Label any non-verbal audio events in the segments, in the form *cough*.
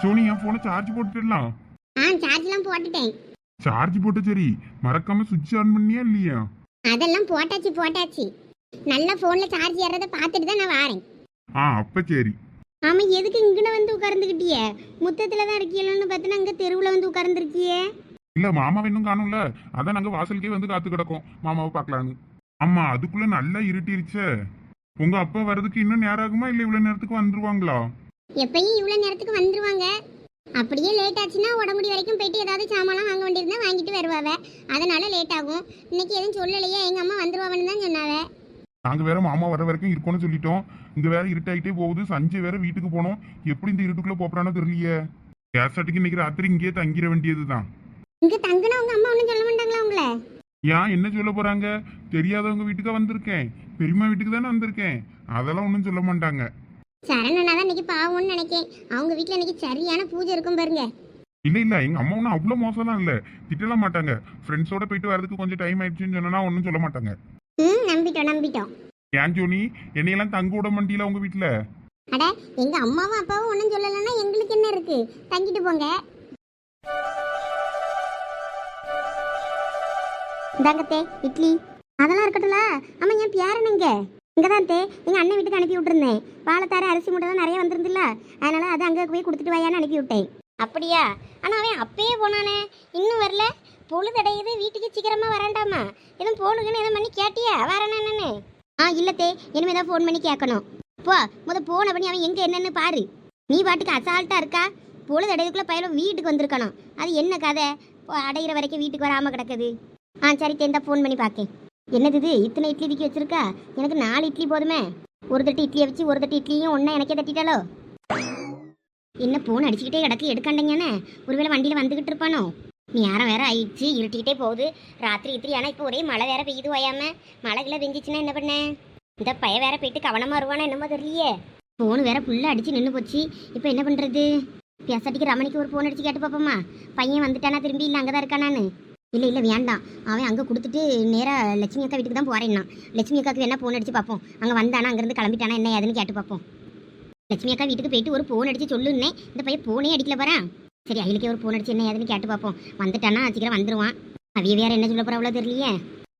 Sony என் போனை charge போட்டுடலாம் ஆ சார்ஜ்லாம் போட்டுட்டேன். சார்ஜ் போட்டு சரி மறக்காம சுவிட்ச் ஆன் பண்ணியா இல்லையா? அதெல்லாம் போட்டாச்சு போட்டாச்சு. நல்ல ஃபோனில் சார்ஜ் ஏறதை பார்த்துட்டு தான் நான் வாரேன். ஆ அப்ப சரி. ஆமா எதுக்கு இங்கன வந்து உட்கார்ந்துக்கிட்டியே முத்தத்தில் தான் இருக்கீங்களோன்னு பார்த்தீங்கன்னா அங்கே தெருவில் வந்து உட்கார்ந்துருக்கியே? இல்ல மாமாவை இன்னும் காணும்ல. அதான் நாங்க வாசலுக்கே வந்து காத்து கிடக்கோம். மாமாவை பார்க்கலான்னு. ஆமா அதுக்குள்ள நல்லா இருட்டிருச்சே. உங்க அப்பா வர்றதுக்கு இன்னும் நேரம் ஆகுமா? இல்ல இவ்வளவு நேரத்துக்கு வந்துருவாங்களா? எப்பயும் இவ்வளோ நேரத்துக்கு வந்துருவாங்க. அப்படியே லேட் ஆச்சுன்னா உடம்புடி வரைக்கும் போயிட்டு ஏதாவது சாமான்லாம் வாங்க வேண்டியிருந்தா வாங்கிட்டு வருவாவ. அதனால லேட் ஆகும். இன்னைக்கு எதுவும் சொல்லலையே எங்கள் அம்மா வந்துருவாங்கன்னு தான் சொன்னாவ. நாங்க வேற மாமா வர வரைக்கும் இருக்கோம்னு சொல்லிட்டோம். இங்க வேற இருட்டாயிட்டே போகுது. சஞ்சய் வேற வீட்டுக்கு போனோம். எப்படி இந்த இருட்டுக்குள்ள போறானோ தெரியலையே. கேசட்டுக்கு இன்னைக்கு ராத்திரி இங்கேயே தங்கிட வேண்டியதுதான். இங்கே தங்குனா உங்கள் அம்மா ஒன்றும் சொல்ல மாட்டாங்களா உங்களை? ஏன் என்ன சொல்ல போறாங்க? தெரியாதவங்க வீட்டுக்கா வந்திருக்கேன். பெரியம்மா வீட்டுக்கு தானே வந்திருக்கேன். அதெல்லாம் ஒன்றும் சொல்ல மாட்டாங்க. சரணனா தான் இன்னைக்கு பாவம்னு நினைக்கேன். அவங்க வீட்டில் இன்னைக்கு சரியான பூஜை இருக்கும் பாருங்க. இல்ல இல்ல எங்க அம்மா ஒன்றும் அவ்வளோ மோசம்லாம் இல்ல. திட்டலாம் மாட்டாங்க. ஃப்ரெண்ட்ஸோட போயிட்டு வரதுக்கு கொஞ்சம் டைம் ஆயிடுச்சுன்னு சொன்னா ஒன்றும் சொல்ல மாட்டாங்க. ம் நம்பிட்டோம் நம்பிட்டோம். ஏன் ஜோனி? என்னையெல்லாம் தங்க விட மாட்டீல உங்க வீட்டுல அட எங்கள் அம்மாவும் அப்பாவும் ஒன்றும் சொல்லலைன்னா எங்களுக்கு என்ன இருக்கு? தங்கிட்டு போங்க. இந்தாங்கத்தே இட்லி. அதெல்லாம் இருக்கட்டும்ல. ஆமா என் பேரன் எங்க? இங்கே தான் தே எங்கள் அண்ணன் வீட்டுக்கு அனுப்பி விட்டுருந்தேன். வாழைத்தார அரிசி மூட்டை தான் நிறைய வந்துருந்துல்ல. அதனால அது அங்கே போய் கொடுத்துட்டு வாயான்னு அனுப்பி விட்டேன். அப்படியா? ஆனால் அவன் அப்பயே போனானே. இன்னும் வரல? பொழுதடையுது. வீட்டுக்கு சீக்கிரமாக வரண்டாமா? எதுவும் போனுங்கன்னு எதுவும் பண்ணி கேட்டியா? வரேன்னு என்னன்னு ஆ இல்லத்தே இனிமேல் தான் ஃபோன் பண்ணி கேட்கணும். போ. முத போன பண்ணி அவன் எங்கே என்னன்னு பாரு. நீ பாட்டுக்கு அசால்ட்டாக இருக்கா? பொழுது அடையதுக்குள்ளே பையலும் வீட்டுக்கு வந்திருக்கணும். அது என்ன கதை? அடையிற வரைக்கும் வீட்டுக்கு வராமல் கிடக்குது. ஆ சரி தேந்தா ஃபோன் பண்ணி பார்க்கேன் என்னது இது இத்தனை இட்லி தூக்கி வச்சிருக்கா? எனக்கு நாலு இட்லி போதுமே. ஒரு தட்டு இட்லியை வச்சு ஒரு தட்டு இட்லியும் ஒன்றா எனக்கே தட்டிட்டாலோ என்ன போன் அடிச்சுக்கிட்டே கிடக்கு எடுக்காண்டீங்கன்னு. ஒருவேளை வண்டியில் வந்துக்கிட்டு இருப்பானோ? நீ யாரும் வேற ஆயிடுச்சு இருட்டிக்கிட்டே போகுது. ராத்திரி இத்திரி ஆனால் இப்போ ஒரே மழை வேற பெய்யுது ஓயாம. மழைக்குள்ள பெஞ்சிச்சுன்னா என்ன பண்ண? இந்த பைய வேற போயிட்டு கவனமாக வருவானா என்னமோ தெரியலையே. ஃபோன் வேற ஃபுல்லாக அடிச்சு நின்று போச்சு. இப்போ என்ன பண்ணுறது பேசாட்டிக்கு ரமணிக்கு ஒரு ஃபோன் அடிச்சு கேட்டு பார்ப்போமா பையன் வந்துட்டானா திரும்பி இல்லை அங்கே தான் இருக்கானான்னு. இல்லை இல்லை வேண்டாம். அவன் அங்கே கொடுத்துட்டு நேராக லட்சுமி அக்கா வீட்டுக்கு தான் போகிறேன்னா லட்சுமி அக்காவுக்கு வேணால் ஃபோன் அடிச்சு பார்ப்போம். அங்கே வந்தானா அங்கேருந்து கிளம்பிட்டானா என்ன ஏதுன்னு கேட்டு பார்ப்போம். லட்சுமி அக்கா வீட்டுக்கு போயிட்டு ஒரு ஃபோன் அடிச்சு சொல்லுன்னே இந்த பையன் ஃபோனே அடிக்கல பாரேன் சரி அவளுக்கே ஒரு ஃபோன் அடிச்சு என்ன ஏதுன்னு கேட்டு பார்ப்போம். வந்துட்டானா சீக்கிரம் வந்துடுவான் அவிய வேறு என்ன சொல்ல போகிற அவ்வளோ தெரியலையே.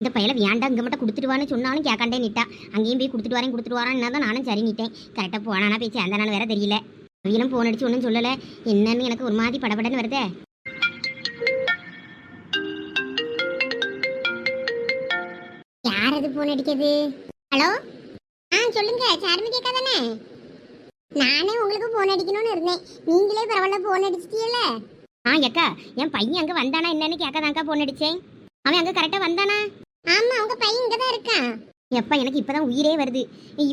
இந்த பையில வேண்டாம் இங்கே மட்டும் கொடுத்துட்டுவான்னு சொன்னாலும் கேட்காண்டே நிட்டா. அங்கேயும் போய் கொடுத்துட்டு வரேன் கொடுத்துட்டு வரான்னு தான் நானும் சரி நிட்டேன். கரெக்டாக போனானா பேச்சு அந்த நாள் வேற தெரியல. அவியலும் ஃபோன் அடிச்சு ஒன்றும் சொல்லலை. என்னன்னு எனக்கு ஒரு மாதிரி படபடன்னு வருதே. வருது போன் ஃபோன் ஹலோ ஆ சொல்லுங்க. சாருமி கேட்கா தானே நானே உங்களுக்கு ஃபோன் அடிக்கணும்னு இருந்தேன். நீங்களே பரவாயில்ல ஃபோன் அடிச்சிட்டீல்ல ஆ அக்கா என் பையன் அங்கே வந்தானா என்னன்னு கேட்கதாங்க்கா ஃபோன் அடிச்சேன். அவன் அங்கே கரெக்டாக வந்தானா? ஆமா உங்க பையன் இங்கே தான் இருக்கான். எப்பா எனக்கு இப்பதான் உயிரே வருது.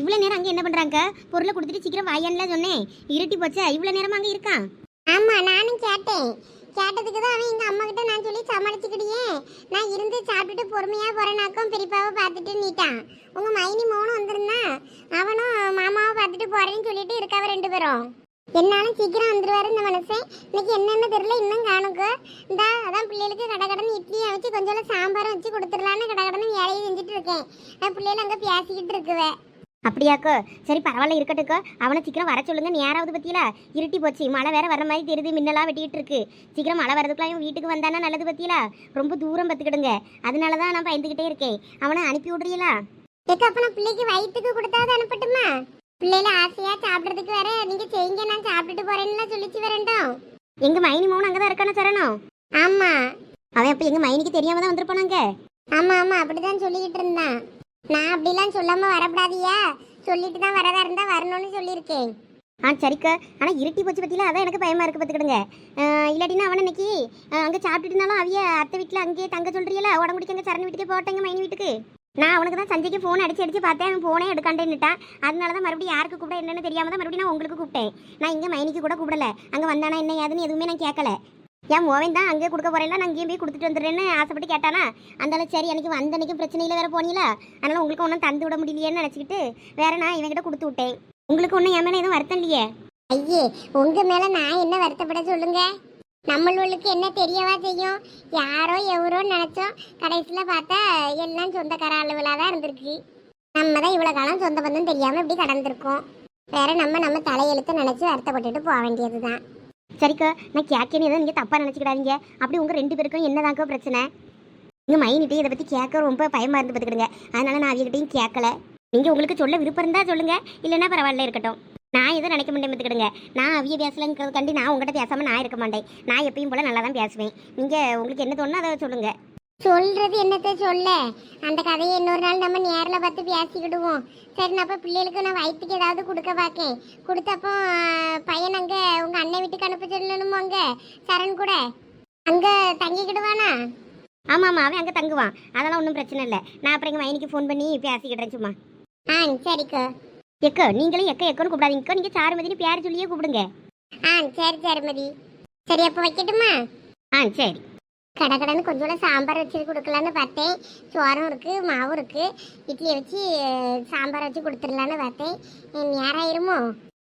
இவ்வளவு நேரம் அங்க என்ன பண்றாங்க? பொருளை கொடுத்துட்டு சீக்கிரம் வாயான்ல சொன்னேன். இருட்டி போச்சா? இவ்வளவு நேரமா அங்க இருக்கான்? ஆமா நானும் கேட்டேன். கேட்டதுக்கு தான் அவன் எங்கள் அம்மா கிட்ட நான் சொல்லி சமாளிச்சுக்கிட்டியே. நான் இருந்து சாப்பிட்டுட்டு பொறுமையாக போகிறேனாக்கும் பெரியப்பாவை பார்த்துட்டு நீட்டான். உங்கள் மைனி மோனும் வந்திருந்தான் அவனும் மாமாவை பார்த்துட்டு போகிறேன்னு சொல்லிட்டு இருக்காவ ரெண்டு பேரும். என்னாலும் சீக்கிரம் வந்துடுவார் இந்த மனுஷன் இன்னைக்கு என்னென்ன தெரியல இன்னும் காணுங்க. இந்தா அதான் பிள்ளைகளுக்கு கடை கடன் இட்லியை வச்சு கொஞ்சம் சாம்பாரும் வச்சு கொடுத்துடலான்னு கடை கடன் வேலையை செஞ்சுட்டு இருக்கேன். நான் பிள்ளைகள் அங்கே பேசிக்கிட்டு இருக்குவேன் அப்படியாக்கோ? சரி பரவாயில்ல இருக்கட்டுக்கோ அவனை சீக்கிரம் வர சொல்லுங்க. நேராவது பத்தியில இருட்டி போச்சு. மழை வேற வர மாதிரி தெரியுது. மின்னலா வெட்டிட்டு இருக்கு. சீக்கிரம் மழை வரதுக்குள்ள வீட்டுக்கு வந்தானா? நல்லது பத்தியில. ரொம்ப தூரம் பத்துக்கிடுங்க. அதனால தான் நான் பயந்துகிட்டே இருக்கேன். அவனை அனுப்பி விடுறீங்களா? ஏக்கா அப்ப நான் பிள்ளைக்கு வயிற்றுக்கு கொடுத்தாவது அனுப்பட்டுமா? பிள்ளைல ஆசையா சாப்பிடுறதுக்கு வேற நீங்க செய்யுங்க. நான் சாப்பிட்டுட்டு போறேன்னு சொல்லிச்சு வரேன்டோம் எங்க மைனி மௌன் அங்கதான் இருக்கானே சரணம்? ஆமா. அவன் அப்ப எங்க மைனிக்கு தெரியாம தான் வந்திருப்பானாங்க ஆமா ஆமா. அப்படிதான் சொல்லிக்கிட்டு இருந்தான். நான் அப்படிலாம் சொல்லாம வரப்படாதியா? சொல்லிட்டு தான் வரதா இருந்தா வரணும்னு சொல்லியிருக்கேன். ஆ சரிக்கா. ஆனால் இருட்டி போச்சு பத்தியில அதான் எனக்கு பயமா இருக்கு பார்த்துக்கிடுங்க. இல்லாட்டினா அவனை இன்னைக்கு அங்கே சாப்பிட்டுட்டுனாலும் அவிய அத்தை வீட்டில் அங்கேயே தங்க சொல்றீங்களா உடம்புடிக்கு அங்கே சரண் வீட்டுக்கு போட்டேங்க மைனி வீட்டுக்கு. நான் அவனுக்கு தான் சஞ்சய்க்கு ஃபோன் அடிச்சு அடிச்சு பார்த்தேன். அவன் ஃபோனே எடுக்காண்டேன்னுட்டான் அதனால தான் மறுபடியும் யாருக்கு கூப்பிட என்னன்னு தெரியாம தான் மறுபடியும் நான் உங்களுக்கு கூப்பிட்டேன். நான் இங்கே மைனிக்கு கூட கூப்பிடல. அங்கே வந்தானா என்ன ஏதுன்னு எதுவுமே நான் கேட்கல என் ஓவன் தான் அங்கேயே கொடுக்க போறேன் நான் அங்கேயும் போய் கொடுத்துட்டு வந்துடுறேன்னு ஆசைப்பட்டு கேட்டானா? அந்தால சரி எனக்கு வந்த அன்னைக்கு பிரச்சனையில் வேற போனீங்களா அதனால உங்களுக்கு ஒன்றும் தந்து விட முடியலையேன்னு நினச்சிக்கிட்டு வேற நான் இவன்கிட்ட கொடுத்து விட்டேன். உங்களுக்கு ஒன்றும் என் மேலே எதுவும் வருத்தம் இல்லையே? ஐயே உங்க மேல நான் என்ன வருத்தப்பட சொல்லுங்க? நம்மளுக்கு என்ன தெரியவா செய்யும்? யாரோ எவரோ நினைச்சோம். கடைசியில் பார்த்தா எல்லாம் சொந்தக்கார அளவுலாக தான் இருந்திருக்கு. நம்ம தான் இவ்வளோ காலம் சொந்த பந்தம் தெரியாமல் இப்படி கடந்திருக்கோம். வேற நம்ம நம்ம தலையெழுத்து நினச்சி வருத்தப்பட்டுட்டு போக வேண்டியது தான் சரிக்கா நான் கேட்கேன்னு எதுவும் நீங்கள் தப்பாக நினச்சிக்கிடாதீங்க. அப்படி உங்கள் ரெண்டு பேருக்கும் என்னதாக்கா பிரச்சனை? நீங்கள் மைனிட்டே இதை பற்றி கேட்க ரொம்ப பயமாக இருந்து பார்த்துக்கிடுங்க அதனால் நான் அவங்ககிட்டையும் கேட்கல. நீங்கள் உங்களுக்கு சொல்ல விருப்பம் இருந்தால் சொல்லுங்கள் இல்லைன்னா பரவாயில்ல இருக்கட்டும். நான் எதுவும் நினைக்க மாட்டேன் பார்த்துக்கிடுங்க நான் அவிய பேசலங்கிறதுக்காண்டி நான் உங்கள்கிட்ட பேசாமல் நான் இருக்க மாட்டேன். நான் எப்பயும் போல் நல்லா தான் பேசுவேன். நீங்கள் உங்களுக்கு என்ன தோணுன்னா அதை சொல்லுங்கள் சொல்றது என்னத்த சொல்ல? அந்த கதையை இன்னொரு நாள் நம்ம நேரில் பார்த்து பேசிக்கிடுவோம். சரி நான் அப்போ பிள்ளைகளுக்கு நான் வயிற்றுக்கு ஏதாவது கொடுக்க பார்க்கேன். கொடுத்தப்போ பையன் அங்கே உங்கள் அண்ணன் வீட்டுக்கு அனுப்ப சொல்லணுமோ அங்கே? சரண் கூட? அங்கே தங்கிக்கிடுவானா? ஆமாம் ஆமாம் அவன் அங்கே தங்குவான். அதெல்லாம் ஒன்றும் பிரச்சனை இல்லை. நான் அப்புறம் எங்கள் மைனிக்கு ஃபோன் பண்ணி பேசிக்கிட்டேன் சும்மா. ஆ சரிக்கா. எக்கோ நீங்களும் எக்க எக்கோன்னு கூப்பிடாதீங்க. நீங்கள் சாருமதினு பேர் சொல்லியே கூப்பிடுங்க. ஆ சரி சரி மதி சரி அப்போ வைக்கட்டுமா? ஆ சரி. கடகடன்னு கொஞ்சோட சாம்பார் வச்சு கொடுக்கலான்னு பார்த்தேன். சோறும் இருக்குது மாவும் இருக்குது இட்லியை வச்சு சாம்பார் வச்சு கொடுத்துடலான்னு பார்த்தேன். நேரம் ஆயிருமோ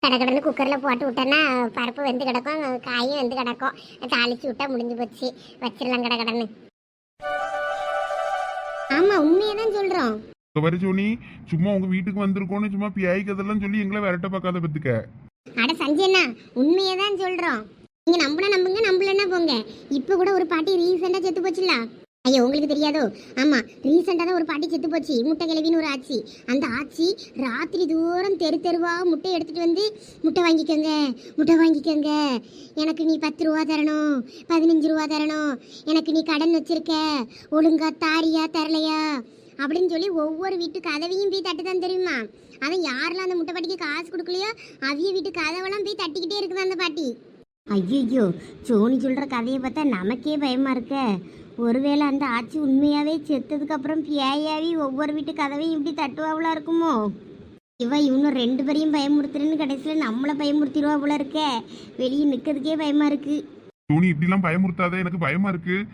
கடகடன்னு குக்கரில் போட்டு விட்டேன்னா பருப்பு வெந்து கிடக்கும் காயும் வெந்து கிடக்கும். தாளிச்சு விட்டா முடிஞ்சு போச்சு. வச்சிடலாம் கடகடன்னு. ஆமாம் உண்மையை தான் சொல்கிறோம் வர சோனி சும்மா உங்க வீட்டுக்கு வந்திருக்கோன்னு சும்மா பியாய்க்கு அதெல்லாம் சொல்லி எங்களை விரட்ட பார்க்காத பத்துக்க அட சஞ்சய்ண்ணா உண்மையை தான் சொல்கிறோம் நீங்கள் நம்பினா நம்புங்க நம்பலன்னா போங்க. இப்போ கூட ஒரு பாட்டி ரீசெண்டா செத்து போச்சுல ஐயோ உங்களுக்கு தெரியாதோ? ஆமாம் ரீசெண்டா தான் ஒரு பாட்டி செத்து போச்சு. முட்டை கிளவின்னு ஒரு ஆச்சி. அந்த ஆச்சி ராத்திரி தூரம் தெரு தெருவா முட்டை எடுத்துகிட்டு வந்து முட்டை வாங்கிக்கோங்க முட்டை வாங்கிக்கோங்க. எனக்கு நீ பத்து ரூபா தரணும் பதினஞ்சு ரூபா தரணும். எனக்கு நீ கடன் வச்சிருக்க ஒழுங்கா தாரியா தரலையா? அப்படின்னு சொல்லி ஒவ்வொரு வீட்டு கதவையும் போய் தட்டு தான் தெரியுமா? அவன் யாரெல்லாம் அந்த முட்டை பாட்டிக்கு காசு கொடுக்கலையோ அவிய வீட்டு கதவெல்லாம் போய் தட்டிக்கிட்டே இருக்குது அந்த பாட்டி. ஐயோ சோனி சொல்கிற கதையை பார்த்தா நமக்கே பயமாக இருக்க. ஒருவேளை அந்த ஆட்சி உண்மையாகவே செத்ததுக்கப்புறம் பியாயாவி ஒவ்வொரு வீட்டு கதவையும் இப்படி தட்டுவாவளா இருக்குமோ? இவ இவனும் ரெண்டு பேரையும் பயமுறுத்துறேன்னு கடைசியில் நம்மளை பயமுறுத்திடுவா போல இருக்க. வெளியே நிற்கிறதுக்கே பயமாக இருக்கு. சோனி இப்படிலாம் பயமுறுத்தாத எனக்கு பயமா இருக்கு.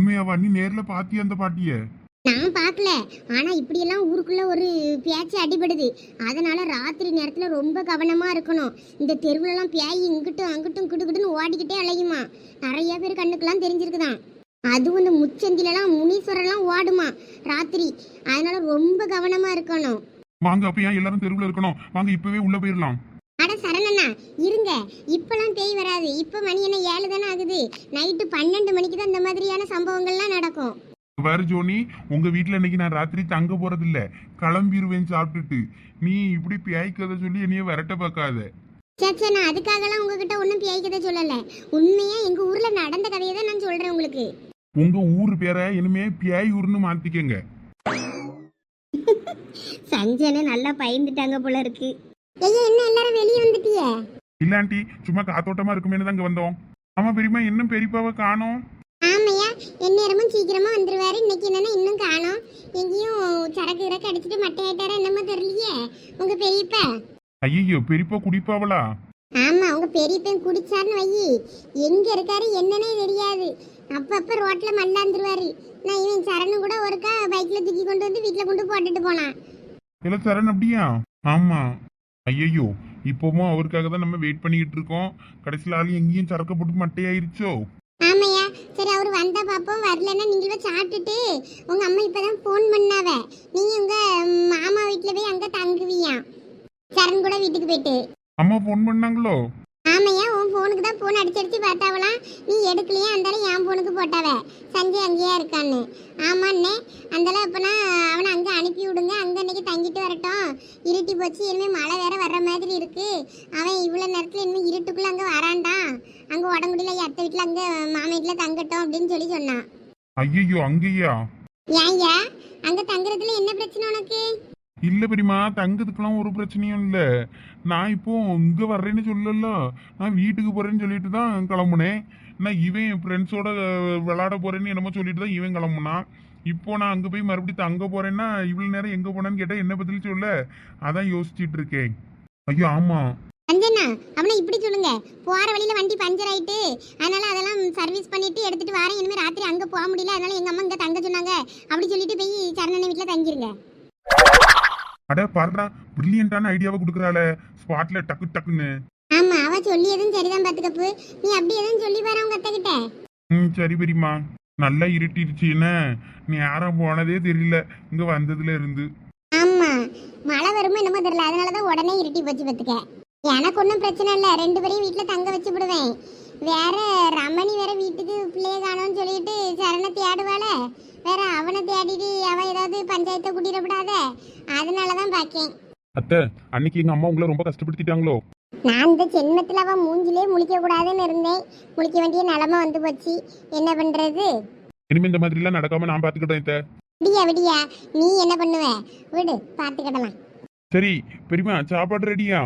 உண்மையாவா? நீ நேரில் பாத்தியா அந்த பாட்டியை? நான் பார்க்கல. ஆனா இப்படியெல்லாம் ஊருக்குள்ள ஒரு பேச்சு அடிபடுது. அதனால ராத்திரி நேரத்துல ரொம்ப கவனமா இருக்கணும். இந்த தெருவுலலாம் பேய் இங்கிட்டும் அங்கிட்டும் கிட்டுக்கிட்டுன்னு ஓடிக்கிட்டே அலையுமா? நிறைய பேர் கண்ணுக்கெல்லாம் தெரிஞ்சிருக்குதான். அதுவும் இந்த முச்சந்திலலாம் முனீஸ்வரெல்லாம் ஓடுமா? ராத்திரி. அதனால ரொம்ப கவனமா இருக்கணும். வாங்க அப்ப ஏன் எல்லாரும் தெருவுல இருக்கணும். வாங்க இப்பவே உள்ள போயிடலாம் அட சரணண்ணா இருங்க. இப்பெல்லாம் பேய் வராது. இப்ப மணி என்ன ஏழு தானே ஆகுது. நைட்டு பன்னெண்டு மணிக்கு தான் இந்த மாதிரியான சம்பவங்கள்லாம் நடக்கும். வேற ஜோனி உங்க வீட்ல இன்னைக்கு நான் ராத்திரி தங்க போறது இல்ல கிளம்பிடுவேன் சாப்பிட்டுட்டு. நீ இப்படி பியாய்க்கதை சொல்லி என்னைய விரட்ட பார்க்காத. சேச்சே நான் அதுக்காகலாம் உங்ககிட்ட ஒன்றும் பேய் கதை சொல்லலை. உண்மையா எங்க ஊர்ல நடந்த கதையை தான் நான் சொல்றேன் உங்களுக்கு. உங்க ஊர் பேரை இனிமே பியாய் ஊர்னு மாத்திக்கங்க. *laughs* சஞ்சனை நல்லா பயந்துட்டாங்க போல இருக்கு. ஐயா என்ன எல்லாரும் வெளியே வந்துட்டிய? இல்லாண்டி சும்மா காத்தோட்டமா இருக்குமேனு தான் இங்க வந்தோம். ஆமா பெரியமா இன்னும் பெரியப்பாவை காணோம். ஆமையா எந்நேரமும் சீக்கிரமா வந்துருவாரு. இன்னைக்கு என்னன்னா இன்னும் காணோம். எங்கேயும் சரக்கு இறக்கு அடிச்சுட்டு மட்டையாயிட்டாரா என்னமோ தெரியலையே. உங்க பெரியப்பா? ஐயோ பெரியப்பா குடிப்பாவளா? ஆமா உங்க பெரியப்பன் குடிச்சாருன்னு வையி எங்க இருக்காரு என்னன்னே தெரியாது. அப்பப்ப ரோட்ல மல்லாந்துருவாரு. நான் இவன் சரணு கூட ஒருக்கா பைக்ல தூக்கி கொண்டு வந்து வீட்டுல கொண்டு போட்டுட்டு போனான். இல்ல சரண் அப்படியா? ஆமா. ஐயோ இப்பவும் அவருக்காக தான் நம்ம வெயிட் பண்ணிக்கிட்டு இருக்கோம். கடைசியில் ஆள் எங்கேயும் சரக்க போட்டு மட்டையாயிருச்சோ? வந்தா பாப்போம் வரலன்னா நீங்களும் சாப்பிட்டுட்டு உங்க அம்மா இப்பதான் ஃபோன் பண்ணாவ. நீங்க உங்க மாமா வீட்ல போய் அங்க தங்குவியா? சரண் கூட வீட்டுக்கு போயிட்டு. அம்மா ஃபோன் பண்ணாங்களோ? ஆமையா உன் ஃபோனுக்கு தான் ஃபோன் அடிச்சு அடிச்சு பார்த்தாவலாம் நீ எடுக்கலையா? அந்தாலும் என் ஃபோனுக்கு போட்டாவ. சஞ்சய் அங்கேயே இருக்கான்னு. ஆமாண்ணே அந்தாலும் அப்பனா அவனை அங்கே அனுப்பி விடுங்க. அங்கே அன்னைக்கு தங்கிட்டு வரட்டும். இருட்டி போச்சு இனிமேல் மழை வேற வர்ற மாதிரி இருக்கு. அவன் இவ்வளோ நேரத்தில் இனிமேல் இருட்டுக்குள்ளே அங்கே வரான்டான் அங்கே உடம்புடியில் அத்தை வீட்டில் அங்கே மாமா வீட்டில் தங்கட்டும் அப்படின்னு சொல்லி சொன்னான் ஐயோ அங்கேயா? ஏன்யா? அங்கே தங்குறதுல என்ன பிரச்சனை உனக்கு? இல்ல பெரியமா தங்கத்துக்கெல்லாம் ஒரு பிரச்சனையும் இல்ல. நான் இப்போ இங்க வர்றேன்னு சொல்லல. நான் வீட்டுக்கு போறேன்னு சொல்லிட்டு தான் கிளம்புனேன். நான் இவன் என் ஃப்ரெண்ட்ஸோட விளையாட போறேன்னு என்னமோ சொல்லிட்டு தான் இவன் கிளம்புனான். இப்போ நான் அங்க போய் மறுபடியும் தங்க போறேன்னா இவ்வளவு நேரம் எங்க போனேன்னு கேட்டா என்ன பதில் சொல்ல? அதான் யோசிச்சிட்டு இருக்கேன். ஐயோ ஆமா. அஞ்சனா அவனை இப்படி சொல்லுங்க. போற வழியில வண்டி பஞ்சர் ஆயிட்டு அதனால அதெல்லாம் சர்வீஸ் பண்ணிட்டு எடுத்துட்டு வரேன். இனிமே ராத்திரி அங்க போக முடியல. அதனால எங்க அம்மா இங்க தங்க சொன்னாங்க. அப்படி சொல்லிட்டு போய் சரணனை வீட்டுல தங்கிருங்க. அட பாருடா பிரில்லியண்டான ஐடியாவை கொடுக்குறாள. ஸ்பாட்ல டக்கு டக்குன்னு. ஆமா அவ சொல்லி எதுவும் சரிதான் பாத்துக்கப்பு நீ அப்படி எதுவும் சொல்லி பாரு அவங்க அத்தை கிட்ட ம் சரி பெரியம்மா. நல்லா இருட்டிடுச்சு என்ன? நேரம் போனதே தெரியல. இங்க வந்ததுல இருந்து. ஆமா மழை வருமோ என்னமோ தெரியல. அதனாலதான் உடனே இருட்டி போச்சு பாத்துக்க. எனக்கு ஒன்றும் பிரச்சனை இல்லை. ரெண்டு பேரையும் வீட்டுல தங்க வச்சு விடுவேன். வேற ரமணி வேற வீட்டுக்கு பிள்ளைய காணோம்னு சொல்லிட்டு சரண தேடுவாள. வேற அவனை தேடிட்டு அவ ஏதாவது பஞ்சாயத்தை கூட்டிடப்படாத அதனால தான் பாக்கேன். அத்தை அன்னைக்கு எங்க அம்மா உங்களை ரொம்ப கஷ்டப்படுத்திட்டாங்களோ? நான் இந்த ஜென்மத்தில் அவன் மூஞ்சிலே முழிக்க கூடாதுன்னு இருந்தேன். முழிக்க வேண்டிய நிலமை வந்து போச்சு. என்ன பண்றது? இனிமே இந்த மாதிரி எல்லாம் நடக்காம நான் பாத்துக்கிட்டேன் அத்தை. விடியா விடியா. நீ என்ன பண்ணுவ? விடு பார்த்துக்கிடலாம் சரி பெரியமா சாப்பாடு ரெடியா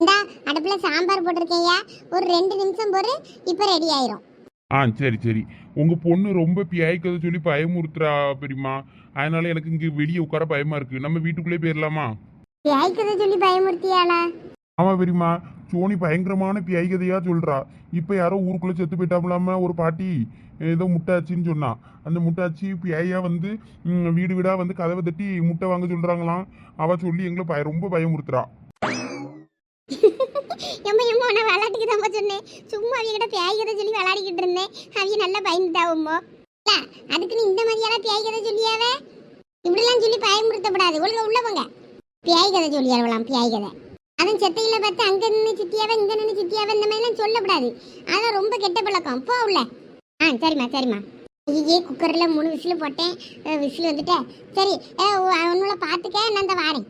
இந்தா அடுப்புல சாம்பார் போட்டிருக்கேயா ஒரு ரெண்டு நிமிஷம் பொறு இப்போ ரெடி ஆயிரும். ஆ சரி சரி. உங்க பொண்ணு ரொம்ப பியாய்க்கதை சொல்லி பயமுறுத்துறா பெரியமா அதனால எனக்கு இங்க வெளியே உட்கார பயமா இருக்கு. நம்ம வீட்டுக்குள்ளே போயிடலாமா யாய்க்கதை சொல்லி பயமுறுத்தியாளா? ஆமா பெரியமா சோனி பயங்கரமான பியாய்கதையா சொல்றா. இப்ப யாரோ ஊருக்குள்ள செத்து போயிட்டாமலாம ஒரு பாட்டி? ஏதோ முட்டாச்சின்னு சொன்னா. அந்த முட்டாச்சி பியாயா வந்து ம், வீடு வீடா வந்து கதவை தட்டி முட்டை வாங்க சொல்றாங்களாம். அவ சொல்லி எங்களை பய ரொம்ப பயமுறுத்துறா. தான் சொன்னேன் சும்மா அவிய பேய்கதை சொல்லி விளையாடிக்கிட்டு இருந்தேன் அவிய நல்லா பயந்துட்டாவும்போ இல்ல அதுக்கு நீ இந்த மாதிரியெல்லாம் பேய்கதை சொல்லியாவே? இப்படிலாம் சொல்லி பயமுறுத்தப்படாது. ஒழுங்கா உள்ள போங்க. பேய்கதை சொல்லியாரலாம் பேய்கதை அதுவும் செத்தையில பார்த்து அங்க நின்று சித்தியாவே இங்க நின்று சித்தியாவே இந்த மாதிரிலாம் சொல்லக்கூடாது அதான் ரொம்ப கெட்ட பழக்கம். போ உள்ள. ஆ சரிம்மா சரிம்மா. ஐயே குக்கரில் மூணு விசில் போட்டேன். விசில் வந்துட்டேன் சரி உன்னோட பார்த்துக்க நான் இந்த வாரேன்.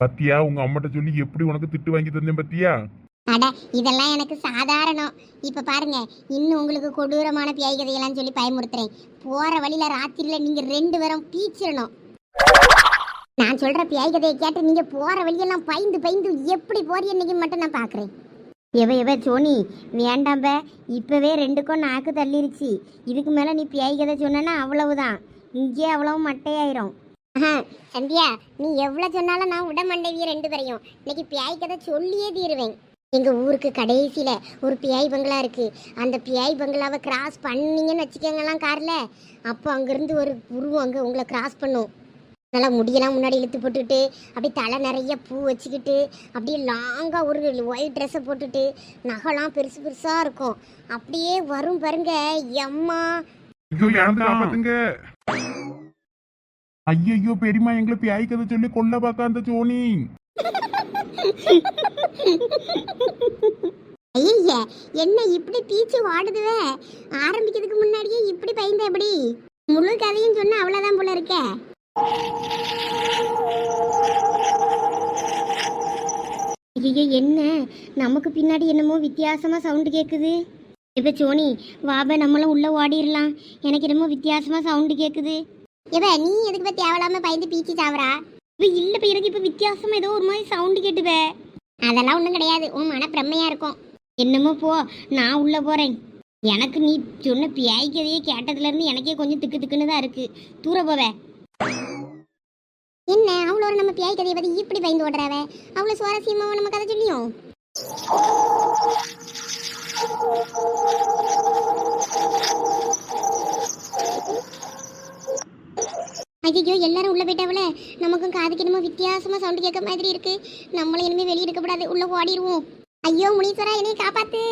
பத்தியா உங்க அம்மாட்ட சொல்லி எப்படி உனக்கு திட்டு வாங்கி தந்தேன் பத்தியா? அட இதெல்லாம் எனக்கு சாதாரணம். இப்ப பாருங்க இன்னும் உங்களுக்கு கொடூரமான பியாய் கதையெல்லாம் சொல்லி பயமுறுத்துறேன். போற வழியில ராத்திரியில நீங்க ரெண்டு பேரும் பீச்சிடணும். நான் சொல்ற பியாய் கதையை கேட்டு நீங்க போற வழியெல்லாம் பயந்து பயந்து எப்படி போறீ இன்னைக்கு மட்டும் நான் பாக்குறேன். எவ எவ சோனி வேண்டாம்ப இப்பவே ரெண்டுக்கும் நாக்கு தள்ளிருச்சு. இதுக்கு மேல நீ பியாய் கதை சொன்னா அவ்வளவுதான். இங்கே அவ்வளவு மட்டையாயிரும். ஆஹா, சந்தியா நீ எவ்வளவு சொன்னாலும் நான் விட மாட்டேவிய ரெண்டு பேரையும். இன்னைக்கு பியாய் கதை சொல்லியே தீருவேன். எங்கள் ஊருக்கு கடைசியில் ஒரு பியாய் பங்களா இருக்குது அந்த பியாய் பங்களாவை கிராஸ் பண்ணீங்கன்னு வச்சுக்கோங்கலாம் காரில். அப்போ அங்கேருந்து ஒரு உருவம் அங்கே உங்களை கிராஸ் பண்ணும். நல்லா முடியெல்லாம் முன்னாடி இழுத்து போட்டுட்டு அப்படியே தலை நிறைய பூ வச்சுக்கிட்டு அப்படியே லாங்காக ஒரு ஒயிட் ட்ரெஸ்ஸை போட்டுட்டு நகைலாம் பெருசு பெருசாக இருக்கும். அப்படியே வரும் பாருங்க. எம்மா. ஐயோ பெரியமா எங்களை பியாய்க்கதை சொல்லி கொல்ல பார்க்க அந்த சோனி. ஐயா என்ன இப்படி பீச்சு ஓடுதுவ ஆரம்பிக்கிறதுக்கு முன்னாடியே இப்படி பயந்த எப்படி? முழு கதையும் சொன்னா அவ்வளவுதான் போல இருக்க. ஐயோ என்ன? நமக்கு பின்னாடி என்னமோ வித்தியாசமா சவுண்டு கேக்குது. இப்ப சோனி வாப நம்மளும் உள்ள ஓடிரலாம் எனக்கு என்னமோ வித்தியாசமா சவுண்டு கேக்குது. இவ நீ எதுக்கு பத்தி தேவையில்லாம பயந்து பீச்சு சாவரா இல்லை இப்போ எனக்கு இப்போ வித்தியாசமா ஏதோ ஒரு மாதிரி சவுண்டு கேட்டுவே அதெல்லாம் ஒன்றும் கிடையாது. உன் மன பிரம்மையாக இருக்கும். என்னமோ போ நான் உள்ளே போறேன். எனக்கு நீ சொன்ன பியாய்க்கதையே கேட்டதுல இருந்து எனக்கே கொஞ்சம் திக்கு திக்குன்னு தான் இருக்கு. தூர போவே. என்ன அவ்வளோ ஒரு நம்ம பியாய் கதையை பற்றி இப்படி பயந்து ஓடுறாவ? அவ்வளோ சுவாரஸ்யமா நம்ம கதை சொல்லியும்? ஐயோ எல்லாரும் உள்ள போயிட்டாவல? நமக்கும் காதுக்கு என்னமோ வித்தியாசமா சவுண்ட் கேட்க மாதிரி இருக்கு. நம்மளும் இனிமே வெளியே இருக்கக்கூடாது உள்ள ஓடிடுவோம் ஐயோ முனீஸ்வரா என்னை காப்பாத்து.